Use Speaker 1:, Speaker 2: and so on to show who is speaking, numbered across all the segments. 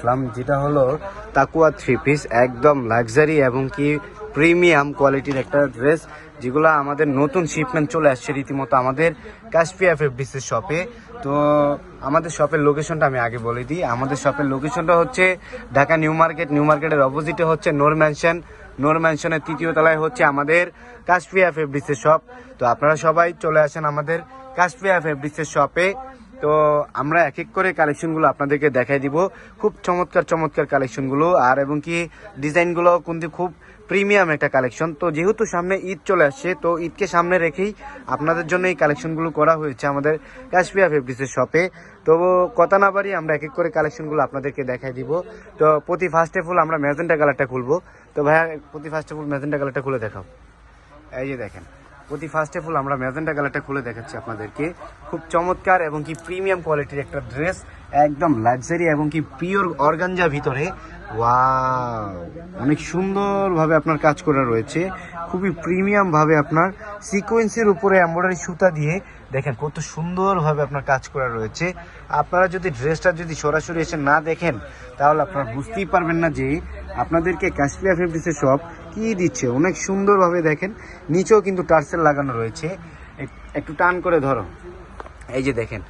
Speaker 1: আসলাম যেটা হলো তাকুয়া থ্রি পিস একদম লাক্সারি এবং কি প্রিমিয়াম কোয়ালিটির একটা ড্রেস যেগুলো আমাদের নতুন শিপমেন্ট চলে আসছে রীতিমতো আমাদের কাশপিয়া ফেব্রিক্সের শপে তো আমাদের শপের লোকেশনটা আমি আগে বলে দিই। আমাদের শপের লোকেশনটা হচ্ছে ঢাকা নিউ মার্কেট। নিউ মার্কেটের অপোজিটে হচ্ছে নোর ম্যানশন নোর ম্যানশনের তৃতীয় তলায় হচ্ছে আমাদের কাশপিয়া ফেব্রিক্সের শপ তো আপনারা সবাই চলে আসেন আমাদের কাশপিয়া ফেব্রিক্সের শপে তো আমরা এক এক করে কালেকশনগুলো আপনাদেরকে দেখাই দিব। খুব চমৎকার চমৎকার কালেকশনগুলো আর এবং কি ডিজাইনগুলো কিন্তু খুব প্রিমিয়াম একটা কালেকশন তো যেহেতু সামনে ঈদ চলে আসছে, তো ঈদকে সামনে রেখেই আপনাদের জন্য এই কালেকশনগুলো করা হয়েছে আমাদের কাশপিয়া ফেব্রিক্সের শপে তো কথা না বাড়ি আমরা এক এক করে কালেকশনগুলো আপনাদেরকে দেখাই দিব। তো প্রতি ফার্স্টে ফুল আমরা ম্যাজেন্টা কালারটা খুলবো। তো ভাইয়া, প্রতি ফার্স্টে ফুল ম্যাজেন্টা কালারটা খুলে দেখাও। এই যে দেখেন। প্রতি ফার্স্টে ফুল আমরা ম্যাজেন্টা কালারটা খুলে দেখাচ্ছি আপনাদেরকে। খুব চমৎকার এবং কি প্রিমিয়াম কোয়ালিটির একটা ড্রেস একদম লাক্সারি এবং কি পিওর অর্গানজা ভিতরে। ওয়াও অনেক সুন্দরভাবে আপনার কাজ করা রয়েছে। খুবই প্রিমিয়াম ভাবে আপনার সিকোয়েন্সের উপরে এমব্রয়ডারি সুতা দিয়ে দেখেন কত সুন্দরভাবে আপনার কাজ করা রয়েছে। আপনারা যদি ড্রেসটা যদি সরাসরি এসে না দেখেন, তাহলে আপনারা বুঝতেই পারবেন না যে আপনাদেরকে কাশ্মীর ফেব্রিক্সের শপ কি দিচ্ছে? অনেক সুন্দরভাবে দেখেন, নিচেও কিন্তু টার্সেল লাগানো রয়েছে। একটু টান করে ধরো। এই যে দেখেন,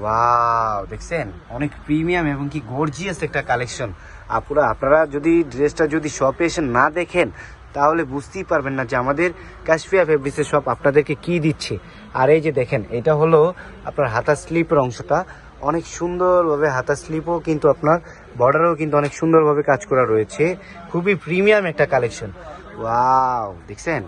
Speaker 1: ওয়াও, দেখছেন? অনেক প্রিমিয়াম এবং কি গর্জিয়াস একটা কালেকশন আপুরা, আপনারা যদি ড্রেসটা যদি শপে এসে না দেখেন, তাহলে বুঝতেই পারবেন না যে আমাদের কাশফিয়া ফেব্রিক্সের শপ আপনাদেরকে কি দিচ্ছে। আর এই যে দেখেন, এটা হলো আপনার হাতা স্লিপের অংশটা। অনেক সুন্দরভাবে হাতা স্লিপও কিন্তু আপনার বর্ডারেও কিন্তু অনেক সুন্দরভাবে কাজ করা রয়েছে। খুবই প্রিমিয়াম একটা কালেকশন ওয়াও দেখছেন?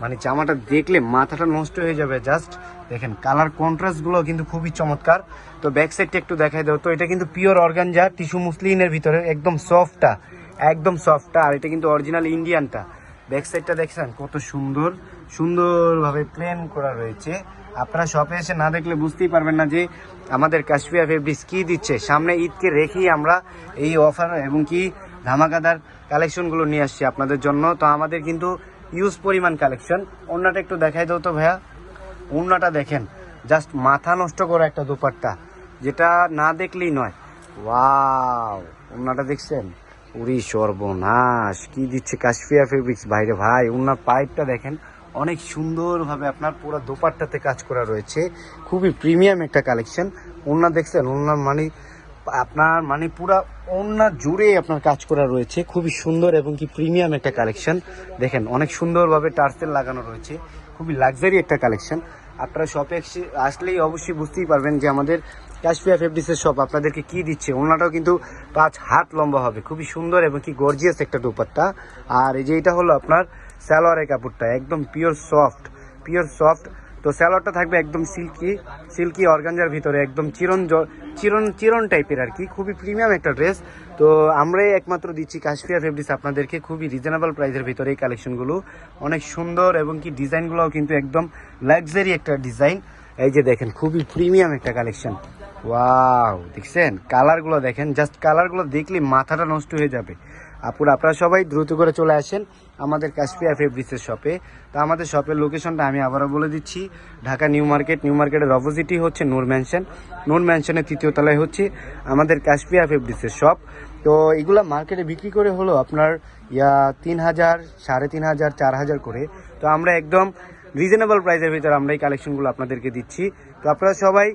Speaker 1: মানে জামাটা দেখলে মাথাটা নষ্ট হয়ে যাবে জাস্ট দেখেন কালার কন্ট্রাস্টগুলো কিন্তু খুবই চমৎকার। তো ব্যাক সাইডটা একটু দেখাই দাও। তো এটা কিন্তু পিওর অর্গানজা টিস্যু মুসলিনের ভিতরে, একদম সফটটা একদম সফটটা আর এটা কিন্তু অরিজিনাল ইন্ডিয়ানটা ব্যাক সাইডটা দেখছেন? কত সুন্দর। সুন্দরভাবে প্লেন করা রয়েছে। আপনারা শপে এসে না দেখলে বুঝতেই পারবেন না যে আমাদের কাশ্মীর ফেব্রিক্স কি দিচ্ছে। সামনে ঈদকে রেখেই আমরা এই অফার এবং কি ধামাকাদার কালেকশনগুলো নিয়ে আসছি আপনাদের জন্য। তো আমাদের কিন্তু ইউজ পরিমাণ কালেকশন ওড়নাটা একটু দেখাই দাও তো ভাইয়া। ওড়নাটা দেখেন। জাস্ট মাথা নষ্ট করা একটা দুপাট্টা, যেটা না দেখলেই নয়। ওয়াও ওড়নাটা দেখছেন? উরি সর্বনাশ! কি দিচ্ছে কাশফিয়া ফেব্রিক্স বাইরে ভাই ওনার পাইপটা দেখেন। অনেক সুন্দরভাবে আপনার পুরো দোপাট্টাতে কাজ করা রয়েছে। খুবই প্রিমিয়াম একটা কালেকশন। ওনার দেখছেন ওনার মানে আপনার মানে পুরা ওনার জুড়ে আপনার কাজ করা রয়েছে। খুবই সুন্দর এবং কি প্রিমিয়াম একটা কালেকশন। দেখেন, অনেক সুন্দরভাবে টার্সেল লাগানো রয়েছে। খুবই লাক্সারি একটা কালেকশন। আপনারা শপে আসলেই অবশ্যই বুঝতেই পারবেন যে আমাদের কাশপিয়া ফেব্রিক্সের শপ আপনাদেরকে কি দিচ্ছে। ওনাটাও কিন্তু পাঁচ হাত লম্বা হবে। খুবই সুন্দর এবং কি গর্জিয়াস একটা দুপাট্টা। আর এই যে এটা হলো আপনার সালোয়ারের কাপড়টা, একদম পিওর সফট পিওর সফট তো স্যালোয়ারটা থাকবে একদম সিল্কি সিল্কি অর্গানজার ভিতরে, একদম চিরন চিরন চিরন টাইপের আর কি। খুবই প্রিমিয়াম একটা ড্রেস তো আমরাই একমাত্র দিচ্ছি কাশ্মীর ফেব্রিক্স আপনাদেরকে খুবই রিজনেবল প্রাইসের ভিতরে এই কালেকশনগুলো অনেক সুন্দর এবং কি ডিজাইনগুলোও কিন্তু একদম লাক্সারি একটা ডিজাইন এই যে দেখেন, খুবই প্রিমিয়াম একটা কালেকশন ওয়াও দেখছেন? কালারগুলো দেখেন জাস্ট কালারগুলো দেখলে মাথাটা নষ্ট হয়ে যাবে। আপুর, আপনারা সবাই দ্রুত করে চলে আসেন আমাদের কাশপিয়া ফেব্রিক্সের শপে তো আমাদের শপের লোকেশনটা আমি আবারও বলে দিচ্ছি। ঢাকা নিউ মার্কেট, নিউ মার্কেটের অপোজিটই হচ্ছে নূর ম্যানশন নূর ম্যানশনের তৃতীয় তলায় হচ্ছে আমাদের কাশপিয়া ফেব্রিক্সের শপ তো এগুলো মার্কেটে বিক্রি করে হলো আপনার, ইয়া, তিন হাজার, সাড়ে তিন হাজার, চার হাজার করে। তো আমরা একদম রিজনেবল প্রাইসের ভিতরে আমরা এই কালেকশনগুলো আপনাদেরকে দিচ্ছি। তো আপনারা সবাই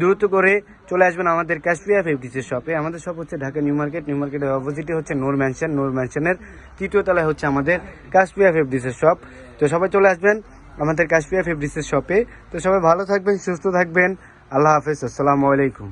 Speaker 1: দ্রুত করে চলে আসবেন আমাদের ক্যাশপিয়া ফেব্রিক্সের শপে আমাদের শপ হচ্ছে ঢাকা নিউ মার্কেট। নিউ মার্কেটের অপোজিটে হচ্ছে নোর ম্যানশন নোর ম্যানশনের তৃতীয় তলায় হচ্ছে আমাদের ক্যাশপিয়া ফেব্রিক্সের শপ তো সবাই চলে আসবেন আমাদের কাশপিয়া ফেব্রিক্সের শপে তো সবাই ভালো থাকবেন, সুস্থ থাকবেন। আল্লাহ হাফেজ। আসসালামু আলাইকুম।